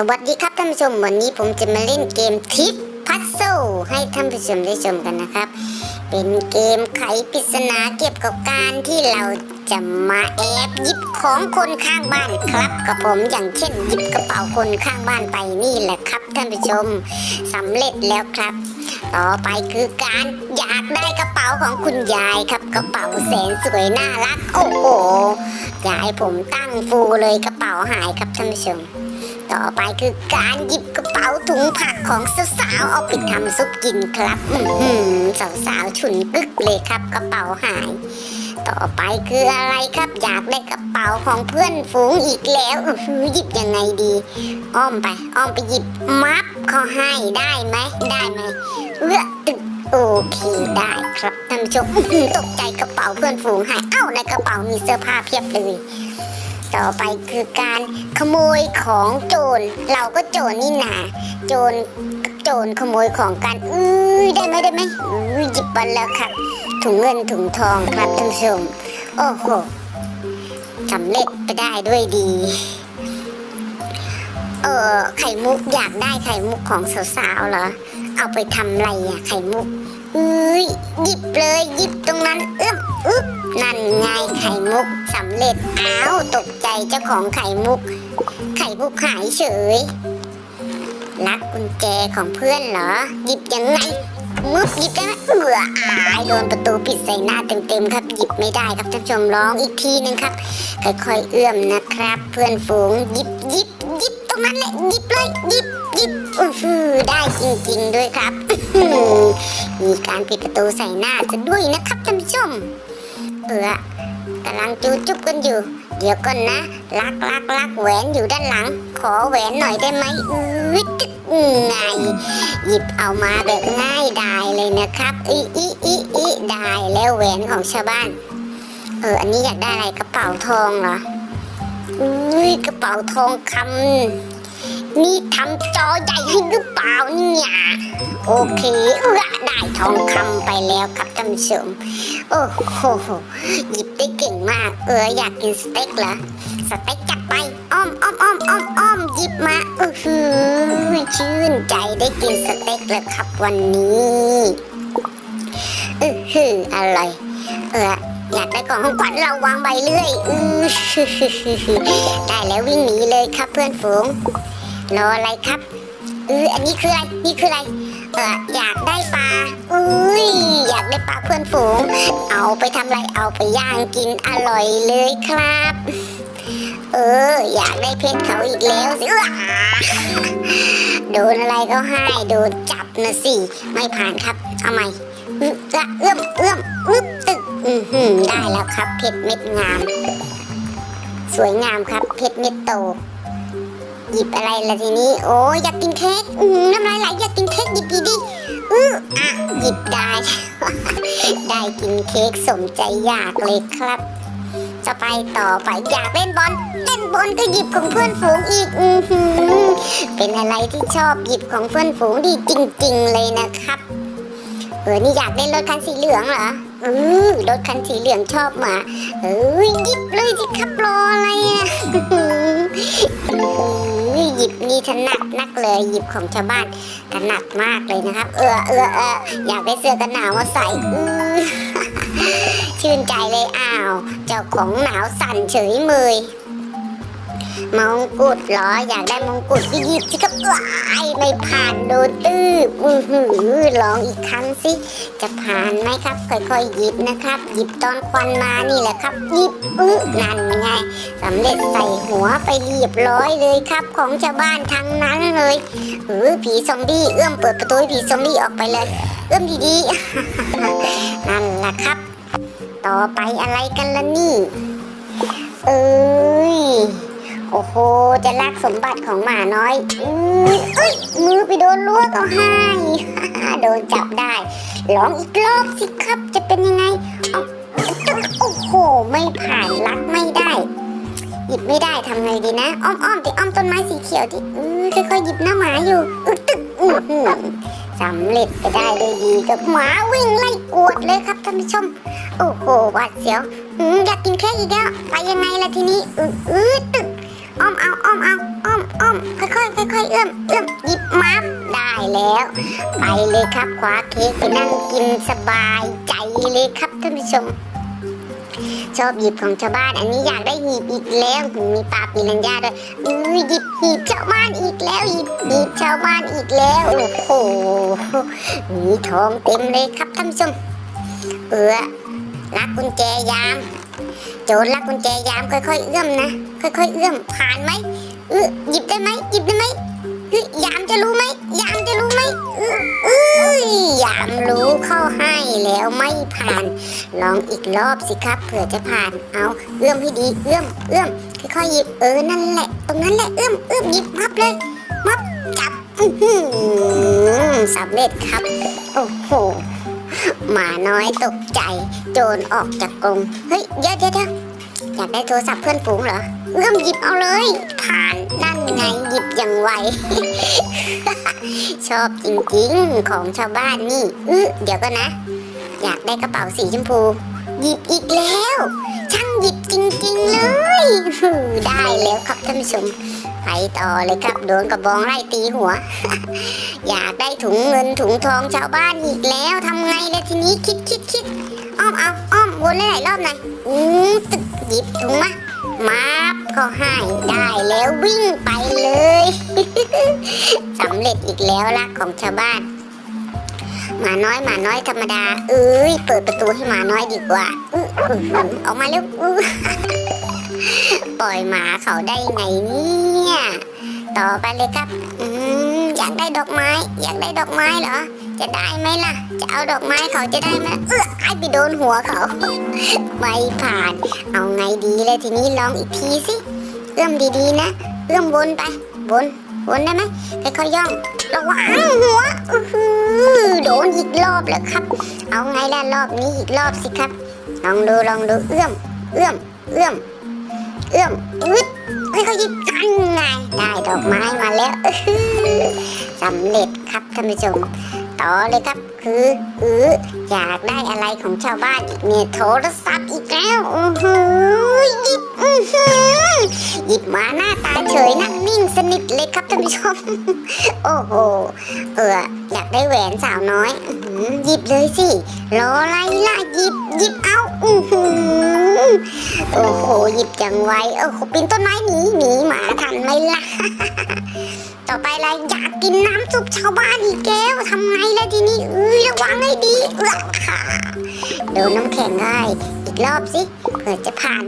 สวัสดีครับท่านผู้ชม วันนี้ผมจะมาเล่นเกมทิปพัซโซให้ท่านผู้ชมได้ชมกันนะครับ เป็นเกมไขปริศนาเกี่ยวกับการที่เราจะมาแอบหยิบของคนข้างบ้านครับกับผมอย่างเช่นหยิบกระเป๋าคนข้างบ้านไปนี่แหละครับท่านผู้ชมสำเร็จแล้วครับ ต่อไปคือการอยากได้กระเป๋าของคุณยายครับกระเป๋าแสนสวยน่ารัก โอ้โหยายผมตั้งฟูเลยกระเป๋าหายครับท่านผู้ชม ต่อไปคือการหยิบกระเป๋าถุงผักของสาวๆเอาไปทำซุปกินครับอือหือสาวๆฉุนกึกเลยครับกระเป๋าหาย ต่อไปคืออะไรครับอยากได้กระเป๋าของเพื่อนฝูงอีกแล้วหยิบยังไงดี อ้อมไป อ้อมไปหยิบมัฟเขาให้ได้ไหมได้ไหมเอื้อตึกโอเคได้ครับท่านผู้ชมตกใจกระเป๋าเพื่อนฝูงหายเอ้าในกระเป๋ามีเสื้อผ้าเพียบเลย ต่อไปคือการขโมยของโจรเราก็โจรนี่นาโจรกับโจรขโมยของกันอื้อได้ไหมได้ไหมอื้อหยิบไปแล้วครับ ถุงเงินถุงทองครับท่านผู้ชมโอ้โหสำเร็จไปได้ด้วยดีเออไข่มุกอยากได้ไข่มุกของสาวๆเหรอ เอาไปทำอะไรอะไข่มุกอุ้ยหยิบเลยหยิบตรงนั้นเอื้อมอึ๊บนั่นไงไข่มุก สำเร็จ อ้าว ตกใจเจ้าของไข่มุก ไข่มุกหายเฉย ลักกุญแจของเพื่อนเหรอ หยิบยังไงมุกหยิบได้ไหมเอืออายโดนประตูปิดใส่หน้าเต็มๆครับ หยิบไม่ได้ครับท่านผู้ชมร้องอีกทีหนึงครับ ค่อยๆเอื้อมนะครับ เพื่อนฝูงหยิบหยิบหยิบตรงนั้นแหละหยิบเลยหยิบหยิบอื้อหือได้จริงๆด้วยครับ มีการปิดประตูใส่หน้าจะด้วยนะครับท่านผู้ชมเออ กำลังจูจุบกันอยู่ เดี๋ยวก่อนนะ ลักลักลักแหวนอยู่ด้านหลัง ขอแหวนหน่อยได้ไหมอือตึกไง หยิบเอามาแบบง่ายดายเลยนะครับ อีอีอีอีได้แล้วแหวนของชาวบ้าน เออ อันนี้อยากได้อะไรกระเป๋าทองเหรออุ้ยกระเป๋าทองคำ นี่ทำจอใหญ่ให้หรือเปล่าเนี่ยโอเคเออได้ทองคำไปแล้วครับท่านผู้ชมโอ้โหหยิบได้เก่งมาก เอออยากกินสเต็กเหรอสเต็กจัดไปอ้อมอ้อมอ้อมอ้อมอ้อมหยิบมาเออหือชื่นใจได้กินสเต็กแล้วครับวันนี้เออหืออร่อยเอออยากได้ของของขวัญเราวางใบเรื่อย อือได้แล้ววิ่งหนีเลยครับเพื่อนฝูง รออะไรครับเอออันนี้คืออะไร นี่คืออะไร เอออยากได้ปลาอุ้ยอยากได้ปลาเพื่อนฝูง เอาไปทำอะไร เอาไปย่างกินอร่อยเลยครับ เออ อยากได้เพชรเขาอีกแล้วสิโดนอะไรก็ให้ โดนจับนะสิ ไม่ผ่านครับ เอาใหม่ละเอื้อมเอื้อมอึ๊บตึก อือหือได้แล้วครับ เพชรเม็ดงาม สวยงามครับ เพชรเม็ดโต หยิบอะไรล่ะทีนี้ โอ้ยอยากกินเค้กอืมน้ำลายไหลอยากกินเค้กหยิบดีดิอื้ออะหยิบได้ ได้กินเค้กสมใจอยากเลยครับ จะไปต่อไปอยากเล่นบอลเล่นบอลก็หยิบของเพื่อนฝูงอีกอือหือเป็นอะไรที่ชอบหยิบของเพื่อนฝูงดีจริง ๆ เลยนะครับเออนี่อยากเล่นรถคันสีเหลืองเหรอ ออรถคันสีเหลืองชอบมาเออหยิบเลยสิครับรออะไรอะอื้อหยิบนี่ถนัดนักเลยหยิบของชาวบ้านถนัดมากเลยนะครับ เออเออเอออยากได้เสื้อกันหนาวมาใส่อือชื่นใจเลยอ้าว เจ้าของหนาวสั่นเฉยเมย มงกุฎเหรออยากได้มงกุฎยิบสิครับวายไม่ผ่านโดนตื้ออือหือลองอีกครั้งสิจะผ่านไหมครับ ค่อยๆหยิบนะครับ หยิบตอนควันมานี่แหละครับหยิบอื้อนั่นไงสำเร็จใส่หัวไปเรียบร้อยเลยครับ ของชาวบ้านทั้งนั้นเลยเออผีซอมบี้เอื้อมเปิดประตูผีซอมบี้ออกไปเลย เอื้อมดีๆนั่นแหละครับ ต่อไปอะไรกันล่ะนี่ เอ้ย โอ้โห จะลากสมบัติของหมาน้อยอื้อเอ้ย มือไปโดนลวกเอาให้โดนจับได้ ลองอีกรอบสิครับจะเป็นยังไงโอ้โห ไม่ผ่านลักไม่ได้ หยิบไม่ได้ทำไงดีนะ อ้อมอ้อมติอ้อมต้นไม้สีเขียวที่อือค่อยๆหยิบหน้าหมาอยู่อึตึกอือสำเร็จไปได้ด้วยดีกับหมาวิ่งไล่กวดเลยครับท่านผู้ชม โอ้โหหวาดเสียวอยากกินเค้กอีกแล้ว ไปยังไงล่ะทีนี้อืออือตึก อ้อมเอาอ้อมเอาอ้อมอ้อมค่อยๆค่อยๆเอื้อมเอื้อมหยิบมับได้แล้ว ไปเลยครับคว้าเค้กไปนั่งกินสบายใจเลยครับท่านผู้ชม ชอบหยิบของชาวบ้านอันนี้อยากได้หีบอีกแล้วมีปลาปีนัญญาด้วยอือหยิบหีบชาวบ้านอีกแล้วหยิบหีบชาวบ้านอีกแล้วโอ้โหมีทองเต็มเลยครับท่านผู้ชม เอือลักกุญแจยาม โจรลักกุญแจยามค่อยๆเอื้อมนะ ค่อยๆเอื้อมผ่านไหมเออหยิบได้ไหมหยิบได้ไหมเฮ้ยยามจะรู้ไหมยามจะรู้ไหมเออเอ้ยยามรู้เข้าให้แล้วไม่ผ่าน ลองอีกรอบสิครับเผื่อจะผ่านเอาเอื้อมให้ดีเอื้อมเอื้อมค่อยๆหยิบเออนั่นแหละ ตรงนั้นแหละเอื้อมเอื้อมหยิบมับเลยมับจับสำเร็จครับ โอ้โหหมาน้อยตกใจ จรออกจากกรงเฮ้ยเดี๋ยวเดี๋ยวอยากได้โทรศัพท์เพื่อนฝูงเหรอเอื้อมหยิบเอาเลยผ่านนั่นไงหยิบอย่างไว ชอบจริงๆของชาวบ้านนี่เออเดี๋ยวก็นะ อยากได้กระเป๋าสีชมพู หยิบอีกแล้ว ช่างหยิบจริงๆเลยได้แล้วครับท่านผู้ชมไปต่อเลยครับโดนกระบองไล่ตีหัว อยากได้ถุงเงินถุงทองชาวบ้านอีกแล้วทำไงเลยทีนี้คิดคิดคิด อ้อมเอาอ้อมวนหลายรอบหน่อยอือตึกหยิบถุงมามาบก็ให้ได้แล้ววิ่งไปเลยสำเร็จอีกแล้วลักของชาวบ้านหมาน้อยหมาน้อยธรรมดา เอ้ยเปิดประตูให้หมาน้อยดีกว่าอืออือออกมาเร็วอื้อปล่อยหมาเขาได้ไงเนี่ยต่อไปเลยครับ อืมอยากได้ดอกไม้ อยากได้ดอกไม้เหรอ จะได้ไหมล่ะ จะเอาดอกไม้เขาจะได้ไหมเออไอ้ไปโดนหัวเขา ไม่ผ่าน เอาไงดีเลยทีนี้ลองอีกทีสิ เอื้อมดีๆนะเอื้อมวนไปวนวนได้ไหมค่อยๆย่องระวังหัวอื้ออโดนอีกรอบแล้วครับ เอาไงล่ะรอบนี้อีกรอบสิครับ ลองดูลองดูเอื้อม เอื้อม เอื้อม เอื้อมอึดค่อยๆหยิบกันไงได้ดอกไม้มาแล้วอื้ออสำเร็จครับท่านผู้ชม ต่อเลยครับ คืออืออยากได้อะไรของชาวบ้านอีกเนี่ยโทรศัพท์อีกแล้วโอ้โหยิบ อือหือหยิบมาหน้าตาเฉยนั่งนิ่งสนิทเลยครับท่านผู้ชม โอ้โห เอออยากได้แหวนสาวน้อยอหยิบเลยสิรออะไรล่ะหยิบหยิบเอาอือหือโอ้โหหยิบจังไวโอ้โหปีนต้นไม้หนีหนีหมาทันไหมล่ะต่อไปอะไรอยากกินน้ำซุปชาวบ้านอีกแล้วทำไงล่ะทีนี้เอ้ยระวังให้ดีเอื้อค่ะโดนน้ำแข็งได้อีกรอบสิเผื่อจะผ่าน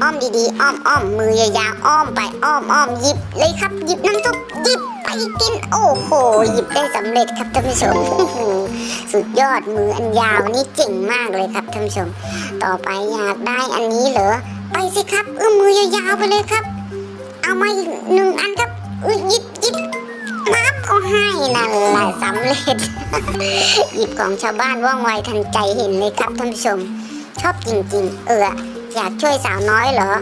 อ้อมดีๆ อ้อมอ้อมมือยาวๆอ้อมไปอ้อมอ้อมหยิบเลยครับหยิบน้ำซุปหยิบไปกินโอ้โหหยิบได้สำเร็จครับท่านผู้ชมสุดยอดมืออันยาวนี่เจ๋งมากเลยครับท่านผู้ชม ต่อไปอยากได้อันนี้เหรอไปสิครับเอื้อมมือยาวๆไปเลยครับ เอามาอีกหนึ่งอันครับอุ้ยหยิบหยิบนับก็ให้นั่นแหละสำเร็จ หยิบของชาวบ้านว่องไวทันใจเห็นเลยครับท่านผู้ชม ชอบจริง ๆ เออ อยากช่วยสาวน้อยเหรอ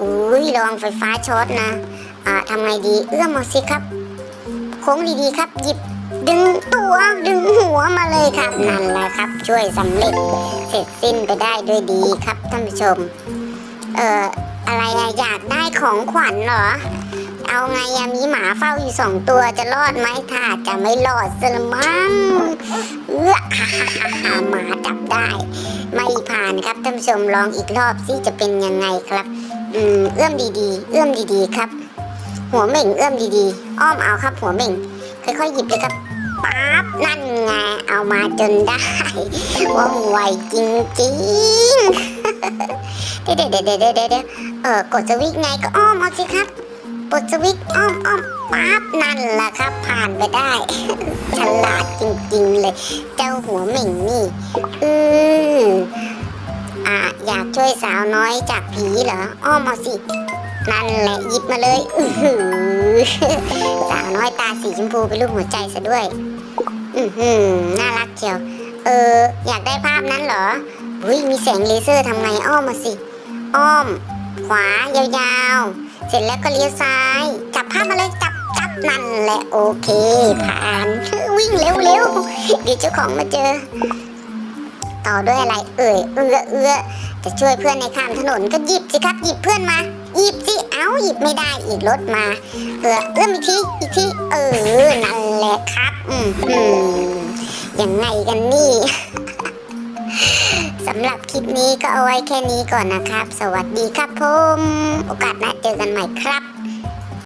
อุ้ยระวังไฟฟ้าช็อตนะอ่าทำไงดีเอื้อมมาสิครับโค้งดีๆครับ หยิบดึงตัวดึงหัวมาเลยครับนั่นแหละครับ ช่วยสำเร็จเสร็จสิ้นไปได้ด้วยดีครับท่านผู้ชม เอ่ออะไรอะอยากได้ของขวัญเหรอ เอาไงอะมีหมาเฝ้าอยู่สองตัวจะรอดไหมถ้าจะไม่รอดสละมั้งเอื้อฮ่าฮ่าฮ่าหมาจับได้ ไม่ผ่านครับท่านผู้ชมลองอีกรอบสิจะเป็นยังไงครับ อืมเอื้อมดีๆ เอื้อมดีๆครับ หัวเหม่งเอื้อมดีๆ อ้อมเอาครับ หัวเหม่งค่อยๆหยิบเลยครับปั๊บนั่นไงเอามาจนได้ว่องไวจริงๆเดี๋ยวเดี๋ยวเดี๋ยวเดี๋ยวเดี๋ยวเออกดสวิตช์ไงก็อ้อมเอาสิครับ กดสวิตช์อ้อมอ้อมปั๊บนั่นแหละครับ ผ่านไปได้ ฉลาดจริงๆเลย เจ้าหัวเหม่งนี่ อืออะอยากช่วยสาวน้อยจากผีเหรอ อ้อมเอาสิ นั่นแหละหยิบมาเลยอือหือสาวน้อยตาสีชมพูเป็นรูปหัวใจซะด้วย อือหือน่ารักเชียว เออ อยากได้ภาพนั้นเหรออุ้ยมีแสงเลเซอร์ทำไงอ้อมมาสิ อ้อม ขวายาวๆ เสร็จแล้วก็เลี้ยวซ้ายจับภาพมาเลยจับจับนั่นแหละโอเค ผ่านวิ่งเร็วๆเดี๋ยวเจ้าของมาเจอ ต่อด้วยอะไร เอ่ยเอื้อเอื้อจะช่วยเพื่อนในข้ามถนนก็หยิบสิครับหยิบเพื่อนมาหยิบสิเอ้าหยิบไม่ได้อีกรถมา เอือเอื้อมอีกทีอีกทีเออนั่นแหละครับ อืมยังไงกันนี่ สำหรับคลิปนี้ก็เอาไว้แค่นี้ก่อนนะครับ สวัสดีครับผม โอกาสหน้าเจอกันใหม่ครับ